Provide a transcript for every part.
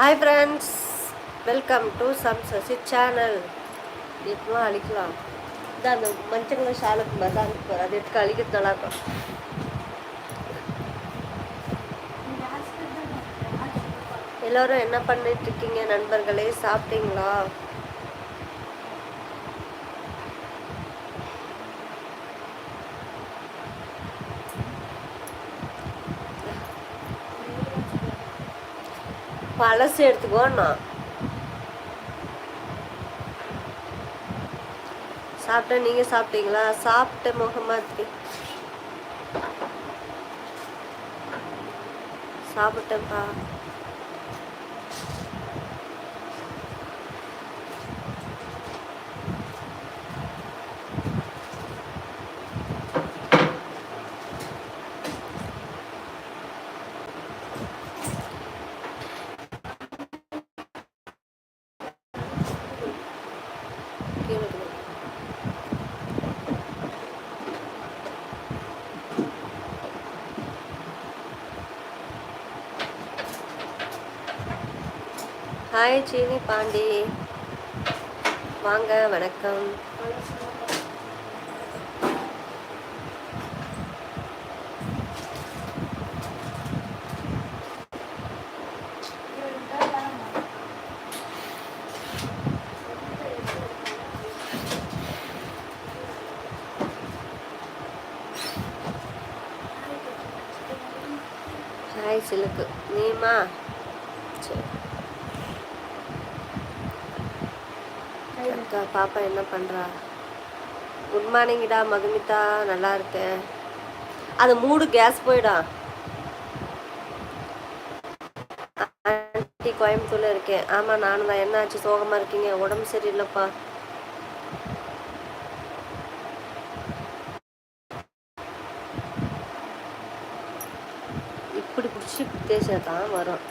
Hi friends welcome to some Sasi channel எதுவும் அழிக்கலாம் இதான் அந்த மஞ்சள் கலர் ஷாலுக்கு மாதிரி தான் இருக்கும் அது எடுத்து அழிக்கிறது நல்லா இருக்கும் எல்லோரும் என்ன பண்ணிட்டு இருக்கீங்க நண்பர்களே சாப்பிட்டீங்களா அலசி எடுத்துக்கோண்ணா சாப்பிட்டேன் நீங்க சாப்பிட்டீங்களா? சாப்பிட்ட முகமது சாப்பிட்டேன்ப்பா. ஹாய் சீனி பாண்டி வாங்க வணக்கம். ஹாய் சிலுக்கு. நீமா சரி அக்கா பாப்பா என்ன பண்றா? குட் மார்னிங்டா மதுமிதா. நல்லா இருக்கேன். அது மூடு கேஸ் போயிடும் ஆண்டி கோயம்புத்தூர்ல இருக்கேன். ஆமா நானும் தான். என்ன ஆச்சு? சோகமா இருக்கீங்க? உடம்பு சரியில்லைப்பா. இப்படி பிடிச்சி தேய்ச்சா தான் வரும்.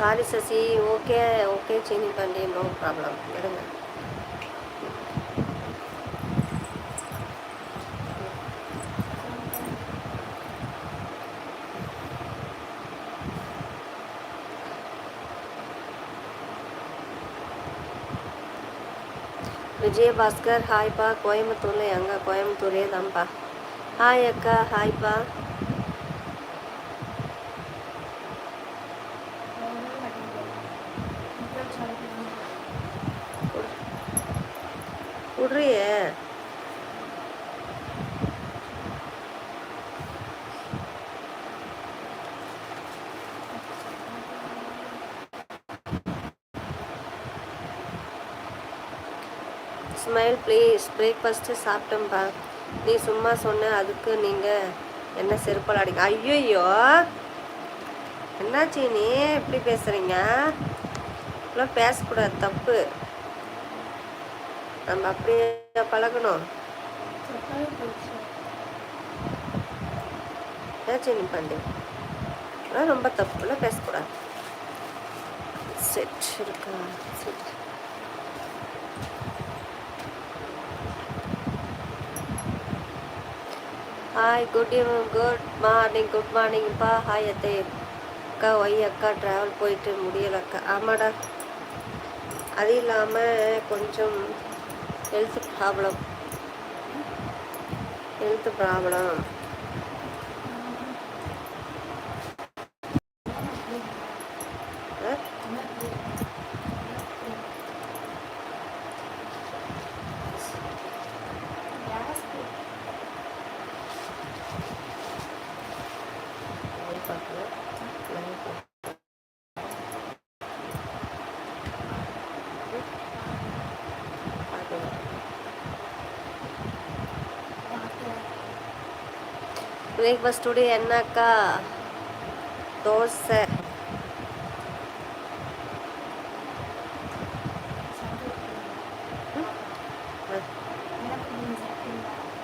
Sorry Sasi okay okay Seeni Pandi no problem விடுங்க விஜயபாஸ்கர் ஹாய்ப்பா கோயம்புத்தூர்ல எங்க கோயம்புத்தூரே தான்ப்பா ஹாய் அக்கா ஹாய்ப்பா ஸ்மைல் ப்ளீஸ் பிரேக்ஃபாஸ்ட்டு சாப்பிட்டோம்ப்பா நீ சும்மா சொன்ன அதுக்கு நீங்கள் என்ன செருப்பால் அடிக்க ஐயோயோ! என்னாச்சு நீ? எப்படி பேசுகிறீங்க இப்படிலாம் பேசக்கூடாது தப்பு. நம்ம அப்படியே பழகணும். ஏதாச்சும் நீ பண்ணி ரொம்ப தப்புலாம் பேசக்கூடாது. செட் இருக்கா set hi good evening good morning good மார்னிங்ப்பா hi அத்தை அக்கா ஒய் அக்கா ட்ராவல் போயிட்டு முடியல அக்கா. ஆமாடா. அது இல்லாமல் கொஞ்சம் health problem health problem breakfast today என்னக்கா தோசை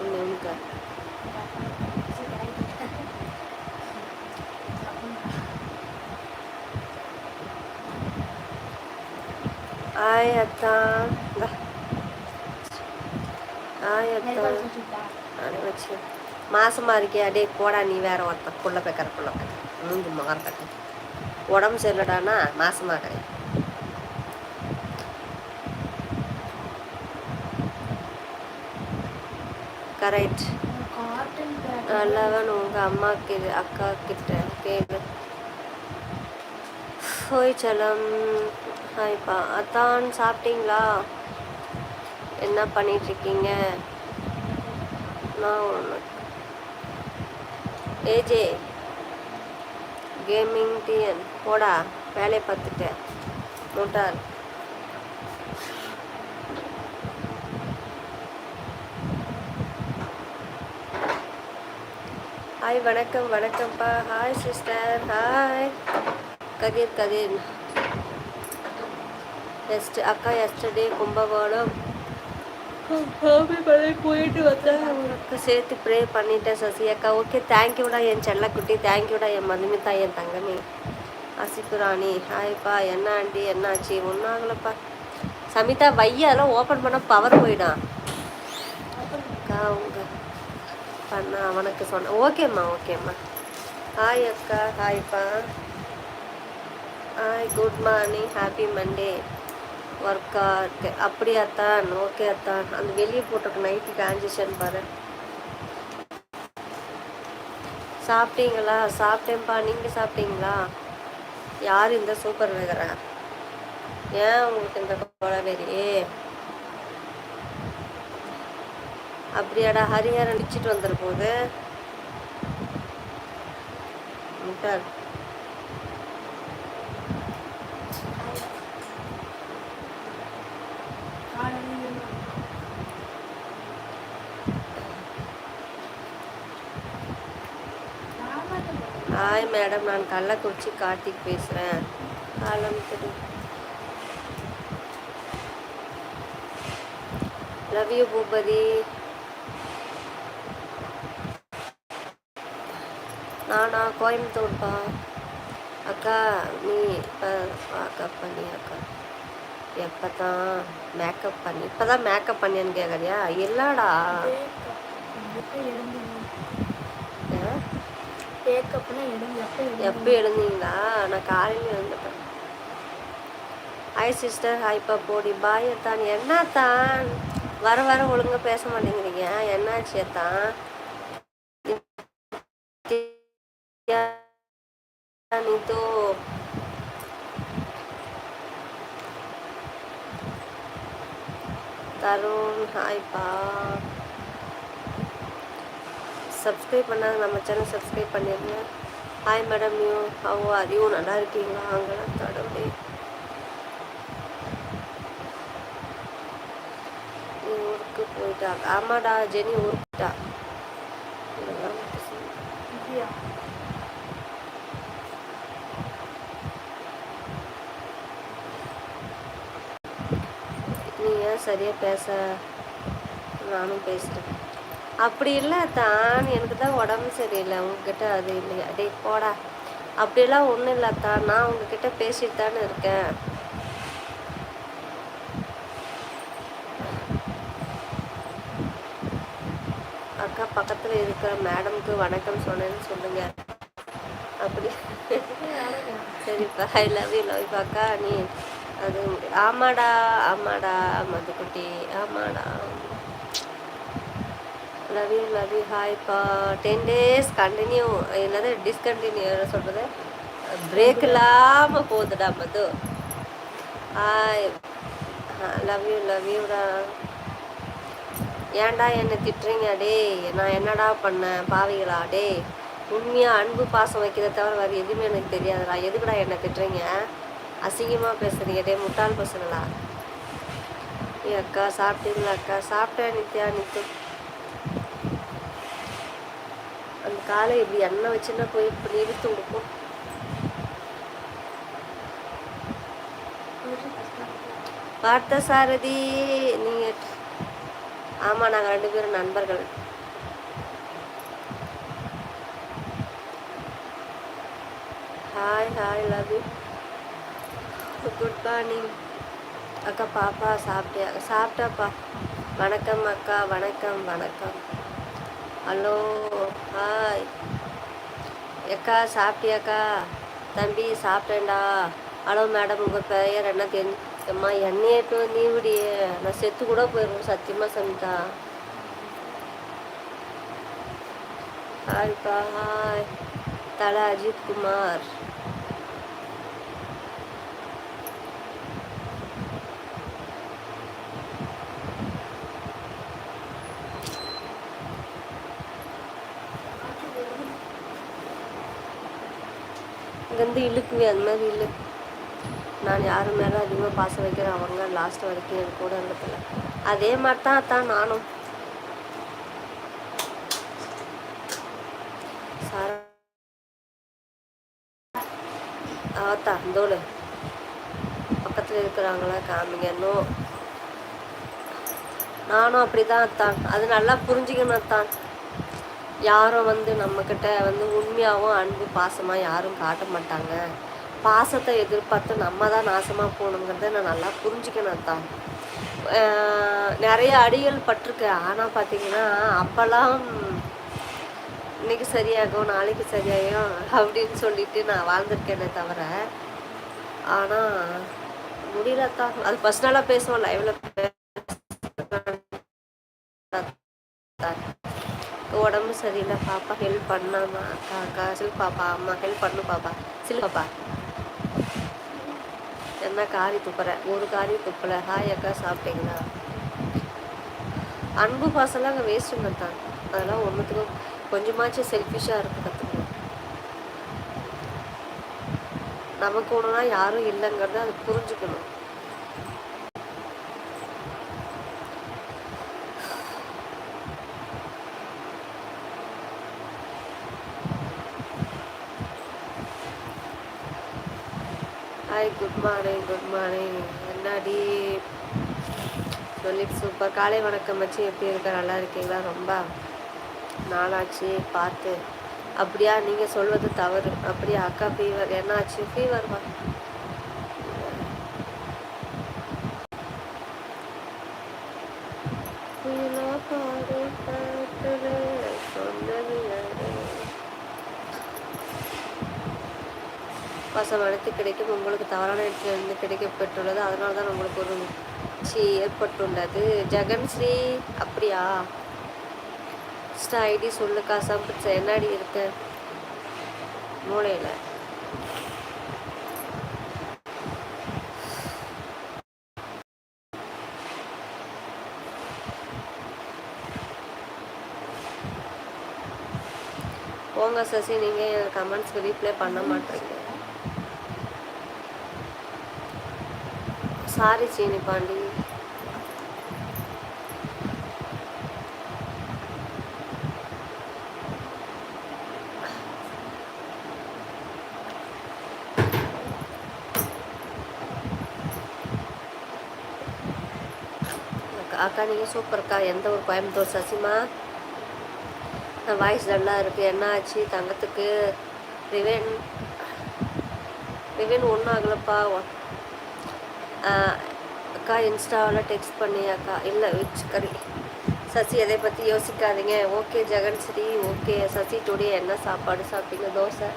உனக்கு ஆய் அத்தா இந்தா. ஆய் அத்தா நானே வச்சு மாசமா இருக்கியா போடா நீ வேற ஒருத்தர் புள்ள பேக்கிற புள்ள பேக்கிற மூஞ்சி முகர கட்டு உடம்பு சரியில்லடானா மாசமாக கிடையாது. கரெக்ட் நல்லவன் உங்க அம்மா கிட்ட அக்கா கிட்ட கேளு. ஹோய் சலம் ஹாய்ப்பா அத்தான் சாப்பிட்டீங்களா? என்ன பண்ணிட்டு இருக்கீங்க? நான் ஒன்று ஏஜே கேமிங் டிஎன் போடா வேலையை பார்த்துட்டேன். முட்டாள் ஹாய் வணக்கம் வணக்கம்ப்பா. Hi sister. Hi. Kathir Kathir. எஸ்ட் அக்கா எஸ்டர்டே கும்பகோணம். சாமி மலை போயிட்டு வந்தேன் உனக்கு சேர்த்து ப்ரே பண்ணிட்டேன் சசி அக்கா. ஓகே தேங்க்யூடா என் செல்லக்குட்டி. தேங்க்யூடா என் மதுமிதா என் தங்கமி. அசிப்புராணி ஹாய்ப்பா என்ன ஆண்டி என்னாச்சு ஒன்றும் ஆகலப்பா சமிதா வைய அதெல்லாம் ஓப்பன் பண்ணால் பவர் போயிடும் அக்கா உங்க பண்ண அவனுக்கு சொன்ன ஓகேம்மா ஓகேம்மா ஹாய் அக்கா ஹாய்ப்பா hi good morning happy Monday ஒர்க்கா இருக்கு. அப்படியா தான் ஓகே தான் அந்த வெளியே போட்டிருக்க நைட்டு காஞ்சிச்சேன்னு பாரு. சாப்பிட்டீங்களா? சாப்பிட்டேன்ப்பா நீங்கள் சாப்பிட்டீங்களா? யார் இந்த சூப்பர் வேகரா ஏன் உங்களுக்கு இந்த கொலவெறி அப்படியாடா ஹரிஹரன் வச்சுட்டு வந்துட முட்டாள் காலையில் ஹாய் மேடம் நான் கள்ளக்குறிச்சி கார்த்திக் பேசுகிறேன் காலம் திரு லவ் யூ பூபதி. நானா கோயம்புத்தூர்ப்பா? அக்கா நீ இப்போ மேக்கப் பண்ணி அக்கா. எப்போ தான் மேக்கப் பண்ணி இப்போ தான் மேக்கப் பண்ணியான்னு கேட்குறியா இல்லைடா. எப்போ எழுந்தீங்களா நான் காலையில் எழுந்துட்டேன். ஹாய் சிஸ்டர் ஹாய்ப்பா போடி பாய் தான் என்ன தான் வர வர ஒழுங்கா பேச மாட்டேங்கிறீங்க. என்னாச்சு தான் தருண். ஹாய்ப்பா சப்ஸ்கிரைப் பண்ணாத நம்ம சேனல் சப்ஸ்கிரைப் பண்ணிடுங்க hi madam you are you நல்லா இருக்கீங்களா? அங்கெல்லாம் தடவை நீ ஊருக்கு போயிட்டா? ஆமாடா ஜெனி ஊருக்கு போயிட்டா இதெல்லாம் மட்டும் சொல்லு. இல்லையா நீ ஏன் சரியாக பேச? நானும் பேசுகிறேன் அப்படி இல்லை தான் எனக்கு தான் உடம்பு சரியில்லை. உங்ககிட்ட அது இல்லையா? டேய் போடா. அப்படிலாம் ஒன்றும் இல்லை தான் நான் உங்ககிட்ட பேசிட்டு தானே இருக்கேன். அக்கா பக்கத்தில் இருக்கிற மேடம்க்கு வணக்கம் சொன்னேன்னு சொல்லுங்க. அப்படி. சரிப்பா ஐ லவ் யூ லவ் அக்கா. நீ அது ஆமாடா ஆமாடா மதுக்குட்டி. ஆமாடா. லவ் யூ லவ் யூ ஹாய்ப்பா டென் டேஸ் கண்டினியூ என்னது டிஸ்கண்டினியூ சொல்கிறது பிரேக் இல்லாமல் போகுதுடா Madhu. Hi love you love யூடா ஏன்டா என்னை திட்டுறீங்க டேய்? நான் என்னடா பண்ணேன் பாவிகளா டேய்? உண்மையாக அன்பு பாசம் வைக்கிறத தவிர வேறு எதுவுமே எனக்கு தெரியாதுடா. எதுக்குடா என்னை திட்டுறீங்க? அசிங்கமாக பேசுகிறீங்க டே முட்டாள் பசங்களா? ஏ அக்கா சாப்பிட்டீங்களா அக்கா? சாப்பிட்டேன் நித்யா நித்து அந்த காலை இப்படி எண்ணெய் வச்சுன்னா போய் இப்போ இழுத்து கொடுப்போம் பார்த்த சாரதி நீங்கள் ஆமாம் நாங்கள் ரெண்டு பேரும் நண்பர்கள். Hi hi love you good morning அக்கா பாப்பா சாப்பிட்டியா? சாப்பிட்டாப்பா. வணக்கம் அக்கா வணக்கம் வணக்கம். Hello hi. எக்கா சாப்பிட்டியாக்கா? தம்பி சாப்பிட்டேன்டா. ஹலோ மேடம் உங்கள் பெயர் என்ன தெரிஞ்சு அம்மா என்னையட்டு நீ விடியே நான் செத்து கூட போயிடுவேன் சத்தியமாக சமிதா ஹாய்ப்பா ஹாய். தலை அஜித் குமார். இங்கேருந்து இழுக்குவே அந்த மாதிரி இல்லை நான் யார் மேலே அதிகமாக பாசம் வைக்கிறேன் அவங்க லாஸ்ட் வரைக்கும் என் கூட இருந்ததில்ல அதே மாதிரி தான் அதான் நானும். சாரா. ஆத்தா தோடு பக்கத்தில் இருக்கிறாங்களா காமிங்க நானும் நானும் அப்படிதான் அத்தான் அது நல்லா புரிஞ்சுக்கணும் அத்தான் யாரும் வந்து நம்மக்கிட்ட வந்து உண்மையாகவும் அன்பு பாசமாக யாரும் காட்ட மாட்டாங்க. பாசத்தை எதிர்பார்த்து நம்ம தான் நாசமாக போகணுங்கிறத நான் நல்லா புரிஞ்சுக்கணும் தான். நிறைய அடிகள் பட்டிருக்கேன் ஆனால் பார்த்தீங்கன்னா அப்போல்லாம் இன்னைக்கு சரியாகும் நாளைக்கு சரியாகும் அப்படின்னு சொல்லிட்டு நான் வாழ்ந்திருக்கேனே தவிர ஆனால் முடியலத்தான் அது பர்சனலாக பேசுவோம் லைவ்ல சரியில்லை பாப்பா ஹெல்ப் பண்ணாமா அக்கா அக்கா சில் பாப்பா அம்மா ஹெல்ப் பண்ணு பாப்பா. சில பாப்பா. என்ன காரி துப்புற? ஒரு காரி துப்பல. ஹாய் அக்கா சாப்பிட்டீங்களா? அன்பு பாசம்லாம் அங்கே வேஸ்ட்டுங்க தான் அதெல்லாம் ஒன்றுத்துக்கும் கொஞ்சமாச்சும் செல்ஃபிஷாக இருக்க கற்றுக்கணும் நமக்கு ஒன்றுனா யாரும் இல்லைங்கிறத அது புரிஞ்சுக்கணும். Hi good morning good morning என்னடி? சொல்லி சூப்பர் காலை வணக்கம் வச்சு எப்படி இருக்க? நல்லா இருக்கீங்களா? ரொம்ப நாளாச்சு பார்த்து. அப்படியா? நீங்கள் சொல்வது தவறு. அப்படியா? அக்கா ஃபீவர் என்னாச்சு? ஃபீவர் பாசம் அனைத்து கிடைக்கும். உங்களுக்கு தவறான இடத்திலிருந்து கிடைக்கப்பட்டுள்ளது. அதனால தான் உங்களுக்கு ஒரு சி ஏற்பட்டுள்ளது. ஜெகன் ஸ்ரீ அப்படியா? ஐடி சொல்லுக்கா சம்பிச்ச என்னடி இருக்க? மூளையில். போங்க சசி நீங்கள் என் கமெண்ட்ஸ்க்கு ரீப்ளை பண்ண மாட்டீங்க. சாரி சீனி பாண்டி அக்கா- அக்கா நீங்கள் சூப்பர்க்கா எந்த ஒரு கோயம்புத்தூர் சசிமா. வாய்ஸ் நல்லா இருக்குது என்ன ஆச்சு? தங்கத்துக்கு ரிவென் ரிவென் ஒன்றும் ஆகலப்பா. அக்கா இன்ஸ்டாவில் டெக்ஸ்ட் பண்ணியாக்கா இல்லை வச்சுக்கறி சசி எதை பற்றி யோசிக்காதீங்க. Okay Jegan Sri okay. Sasi today என்ன சாப்பாடு சாப்பிட்டீங்க? தோசை.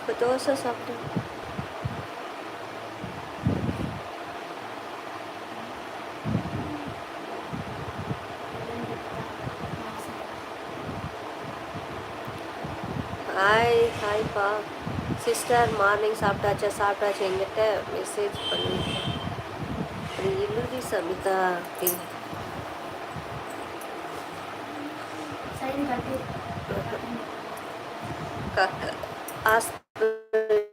இப்போ தோசை சாப்பிட்டேன் ஹாய் ஹாய்ப்பா சிஸ்டர் மார்னிங் சாப்பிட்டாச்சா சாப்பிட்டாச்சு எங்கிட்ட மெசேஜ் பண்ணி. அப்படி இழுதி சமிதா காட்டி. ஹாஸ்பிட்டல்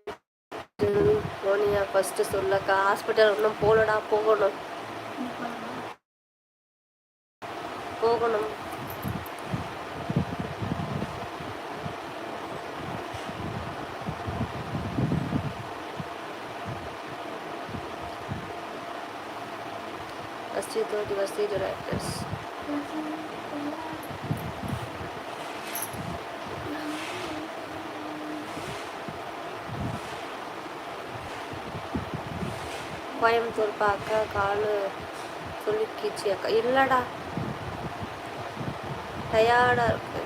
போனியா ஃபஸ்ட்டு சொல்லக்கா ஹாஸ்பிட்டல் இன்னும் போகலடா போகணும். போகணும். கோயம்புத்தூர் பார்க்க காலு சொல்லிக்கிச்சு அக்கா. இல்லைடா. டயர்டாக இருக்கு.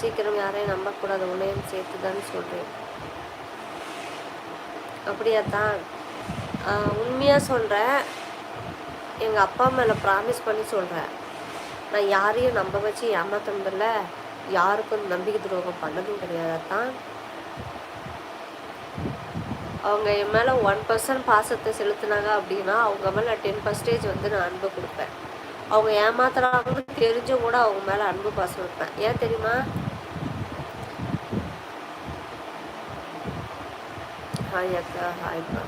சீக்கிரம் யாரையும் நம்பக்கூடாது. உன்னையும் சேர்த்து தான் சொல்கிறேன் அப்படியா தான் உண்மையாக சொல்கிறேன் எங்கள் அப்பா மேலே ப்ராமிஸ் பண்ணி சொல்கிறேன் நான் யாரையும் நம்ப வச்சு ஏமாத்தினதில்ல யாருக்கும் நம்பிக்கை துரோகம் பண்ணதும் கிடையாது தான் அவங்க என் மேலே ஒன் பர்சன்ட் பாசத்தை செலுத்துனாங்க அப்படின்னா அவங்க மேலே டென் பர்சன்டேஜ் வந்து நான் அன்பு கொடுப்பேன். அவங்க ஏமாத்துறாங்கன்னு தெரிஞ்சும் கூட அவங்க மேலே அன்பு பாசம் வைப்பேன். ஏன் தெரியுமா? ஹாய் அக்கா ஹாய்ப்பா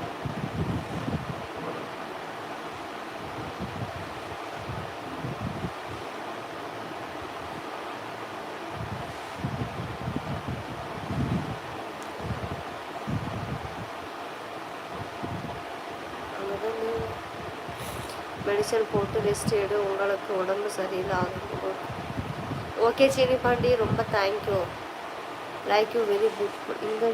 மெடிசன் போட்டு ரெஸ்ட் எடு. உங்களுக்கு உடம்பு சரியில்லை ஆகும் ஓகே சீனி பாண்டி ரொம்ப thank you like you very good இந்த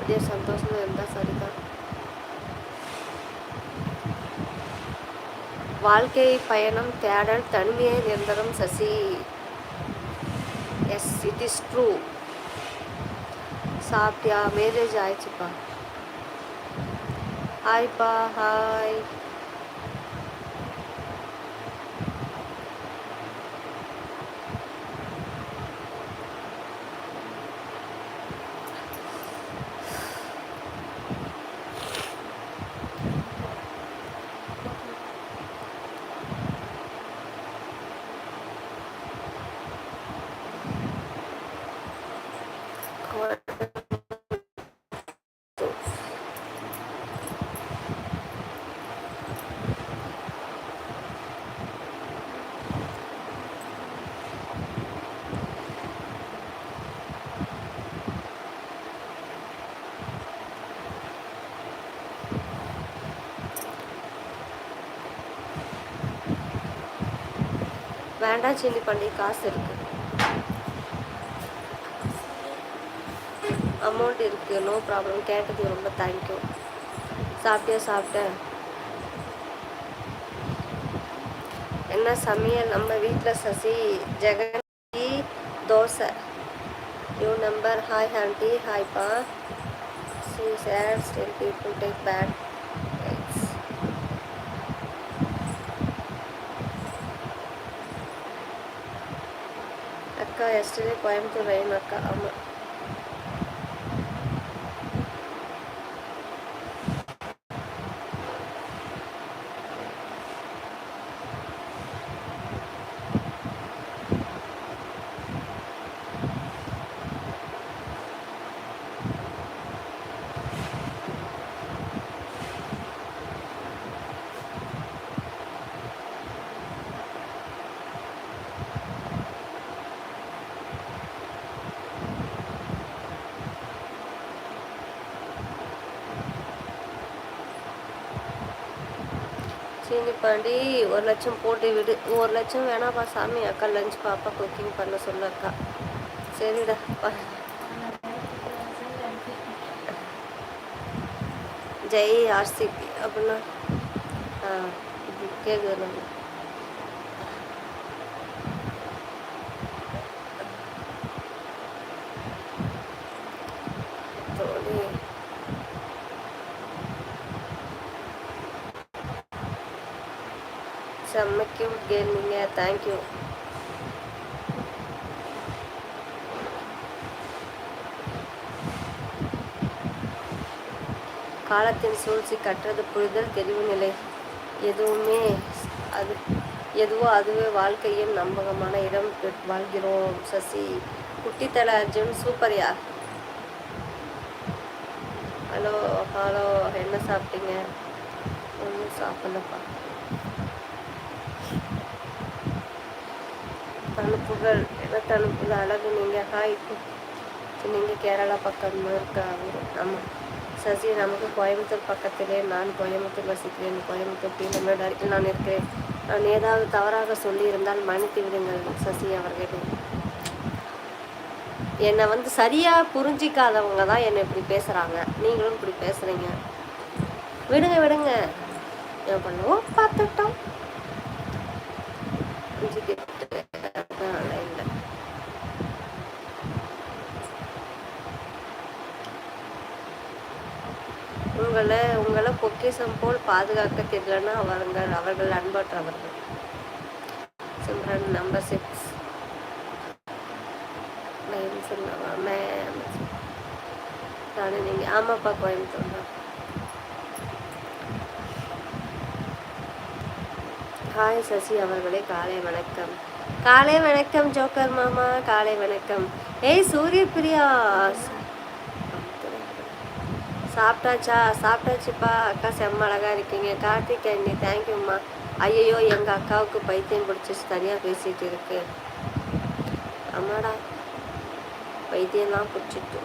அதே சந்தோஷமா இருந்தால் சரிதான். வாழ்க்கை பயணம் தேடல் தனிமையை நிரந்தரம் Sasi. Yes it is true சாப்பிட்டியா? மேரேஜ் ஆயிடுச்சுப்பா. ஹாய்ப்பா ஹாய் வேண்டாம் சில்லி பண்ணி காசு இருக்கு. அமௌண்ட் இருக்கு. நோ ப்ராப்ளம் கேட்டது ரொம்ப தேங்க்யூ சாப்பிட்டியா சாப்பிட்டேன் என்ன சமையல்? நம்ம வீட்டில் Sasi Jegan dosa. You number hi aunty ஹாய்ப்பா சி சேர் ஸ்டில் பீப்புள் டேக் பேட் அக்கா எஸ்டே கோயம்புத்தூர் சீனி பாண்டி ஒரு லட்சம் போட்டு விடு. ஒரு லட்சம் வேணாப்பா சாமி அக்கா லஞ்ச் பாப்பா குக்கிங் பண்ண சொல்ல அக்கா சரிடா பா ஜெய் ஆர்சிபி அப்படின்னா ஆ கேட்குது நம்ம. செம்ம நீங்கள் தேங்க்யூ காலத்தின் சூழ்ச்சி கற்றது புரிதல் தெளிவு நிலை. எதுவுமே அது எதுவோ அதுவே வாழ்க்கையும் நம்பகமான இடம் வாழ்கிறோம் சசி. குட்டித்தல அர்ஜுன் சூப்பர்யா ஹலோ ஹலோ என்ன சாப்பிட்டீங்க? ஒன்றும் சாப்பிடலப்பா. தனுப்புகள் என்ன தனுப்புகள் அழகு நீங்கள் ஹாய் நீங்கள் கேரளா பக்கம் இருக்காங்க ஆமாம் சசி நமக்கு கோயம்புத்தூர் பக்கத்திலே நான் கோயம்புத்தூர் வசிக்கிறேன் கோயம்புத்தூர் பீலமேடு அருகில் நான் இருக்கிறேன் நான் ஏதாவது தவறாக சொல்லியிருந்தால் மன்னித்து விடுங்கள் சசி அவர்களே என்னை வந்து சரியாக புரிஞ்சிக்காதவங்க தான் என்னை இப்படி பேசுகிறாங்க நீங்களும் இப்படி பேசுகிறீங்க விடுங்க விடுங்க என்ன பண்ணுவோம் பார்த்துட்டோம் புரிஞ்சுக்கிட்டு அதனால இல்லை உங்களை உங்களை பொக்கிஷம் போல் பாதுகாக்க தெரியலன்னா அவர்கள் அவர்கள் அன்பற்றவர்கள். சிம்ரன் நம்பர் சிக்ஸ் மேம் தானே நீங்கள் ஆமாப்பா கோயம்புத்தூர் தான். ஹாய் சசி அவர்களே காலை வணக்கம். காலை வணக்கம் ஜோக்கர் மாமா காலை வணக்கம். ஏய் சூரிய பிரியா சாப்பிட்டாச்சா? சாப்பிட்டாச்சுப்பா. அக்கா செம்ம அழகாக இருக்கீங்க. கார்த்திக் அண்ணி தேங்க்யூம்மா ஐயையோ எங்கள் அக்காவுக்கு பைத்தியம் பிடிச்சிச்சு தனியாக பேசிகிட்டு இருக்கு. ஆமாடா பைத்தியம்லாம் பிடிச்சிட்டு.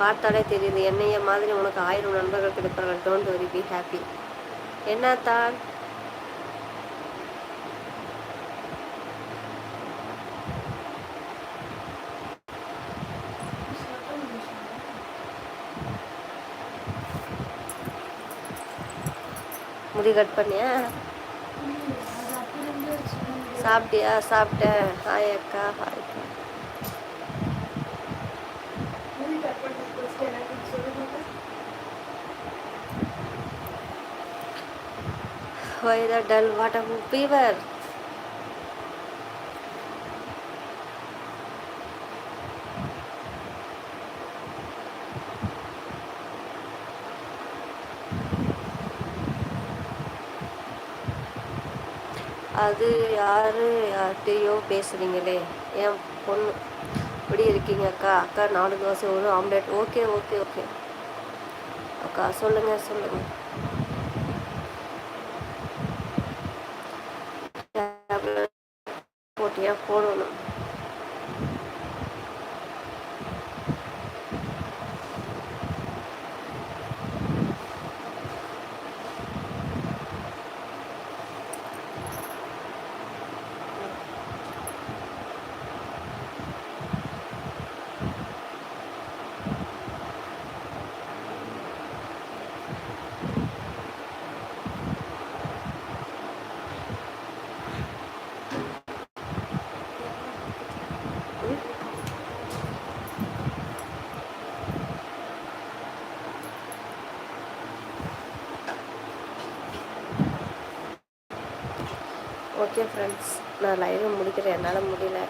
பார்த்தாலே தெரியுது என்னைய மாதிரி உனக்கு ஆயிரம் நண்பர்கள் கிடைப்பார்கள். டோன்ட் வெரி பி ஹாப்பி என்னத்தான் தான் கட் பண்ணியா சாப்பிட்டியா சாப்பிட்டேன் ஹாய் அக்கா hi Why the dull? water fever? அது யார் யார்கிட்டயோ பேசுகிறீங்களே என் பொண்ணு. இப்படி இருக்கீங்க அக்கா. அக்கா நாலு தோசை ஒரு ஆம்லேட் ஓகே ஓகே ஓகே அக்கா சொல்லுங்க சொல்லுங்க. போட்டியா? போடணும். ஓகே ஃப்ரெண்ட்ஸ் நான் லைவை முடிக்கிறேன் என்னால் முடியல.